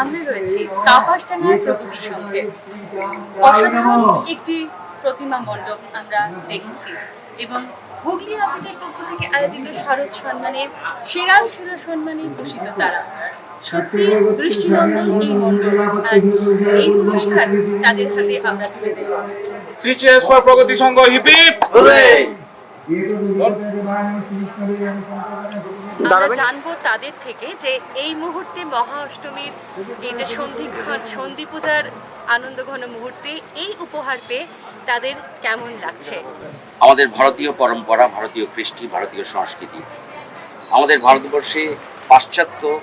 আমরা রয়েছি কাপাসডাঙ্গার প্রগতি সংঘে অসাধারণ একটি প্রতিমা মণ্ডপ আমরা দেখেছি এবং হুগলি আপিজের পক্ষ থেকে আয়োজিত শারদ সম্মানের সেরার সেরা সম্মানে ভূষিত তারা সত্যি দৃষ্টিনন্দন এই মণ্ডপ এই পুরস্কার তাদের হাতে আমরা তুলে দেব Three cheers for Pragati Sangha. Hip hip! আমরা জানব তাদের থেকে যে এই মুহূর্তে মহা অষ্টমীর এই যে সন্ধিক্ষণ সন্ধি পূজার আনন্দঘন মুহূর্তে এই উপহার পেয়ে তাদের কেমন লাগছে? আমাদের ভারতীয় পরম্পরা ভারতীয় কৃষ্টি ভারতীয় সংস্কৃতি। আমাদের ভারতবর্ষে পাশ্চাত্য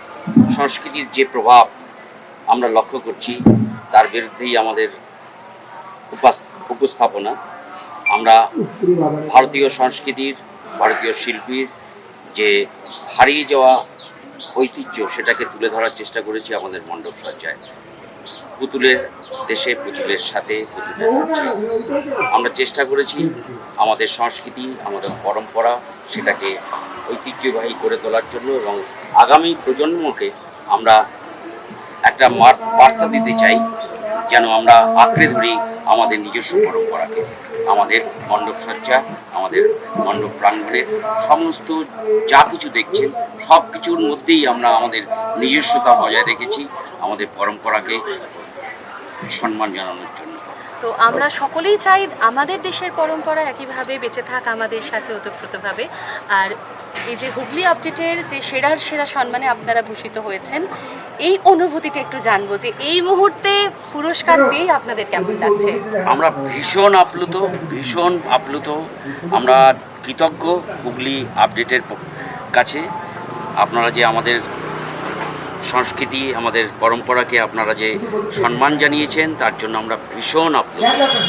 সংস্কৃতির যে প্রভাব আমরা লক্ষ্য করছি তার বিরুদ্ধেই আমাদের উপাস- উপস্থাপনা। আমরা ভারতীয় সংস্কৃতির ভারতীয় শিল্পীর যে হারিয়ে যাওয়া ঐতিহ্য সেটাকে তুলে ধরার চেষ্টা করেছি আমাদের মণ্ডপ সজ্জায়। পুতুলের দেশে পুতুলের সাথে পুতুলের আমরা চেষ্টা করেছি আমাদের সংস্কৃতি, আমাদের পরম্পরা সেটাকে ঐতিহ্যবাহী করে তোলার জন্য এবং আগামী প্রজন্মকে আমরা একটা বার্তা দিতে চাই, যেন আমরা আঁকড়ে ধরি আমাদের নিজস্ব পরম্পরাকে, আমাদের মণ্ডপ সজ্জা, আমাদের মণ্ডপ প্রাঙ্গণের সমস্ত যা কিছু দেখছেন, সব কিছুর মধ্যেই আমরা আমাদের নিজস্বতা বজায় রেখেছি, আমাদের পরম্পরাকে সম্মান জানানোর জন্য। তো আমরা সকলেই চাই আমাদের দেশের পরম্পরা একইভাবে বেঁচে থাক, আমাদের সাথে ওতপ্রোতভাবে। আর এই যে হুগলি আপডেটের যে সেরার সেরা সম্মানে আপনারা ভূষিত হয়েছেন, এই অনুভূতিটা একটু জানব যে এই মুহূর্তে পুরস্কার পেয়ে আপনাদের কেমন লাগছে আমরা ভীষণ আপ্লুত ভীষণ আপ্লুত। আমরা কৃতজ্ঞ হুগলি আপডেটের কাছে। আপনারা যে আমাদের সংস্কৃতি, আমাদের পরম্পরাকে আপনারা যে সম্মান জানিয়েছেন, তার জন্য আমরা ভীষণ আপ্লুত।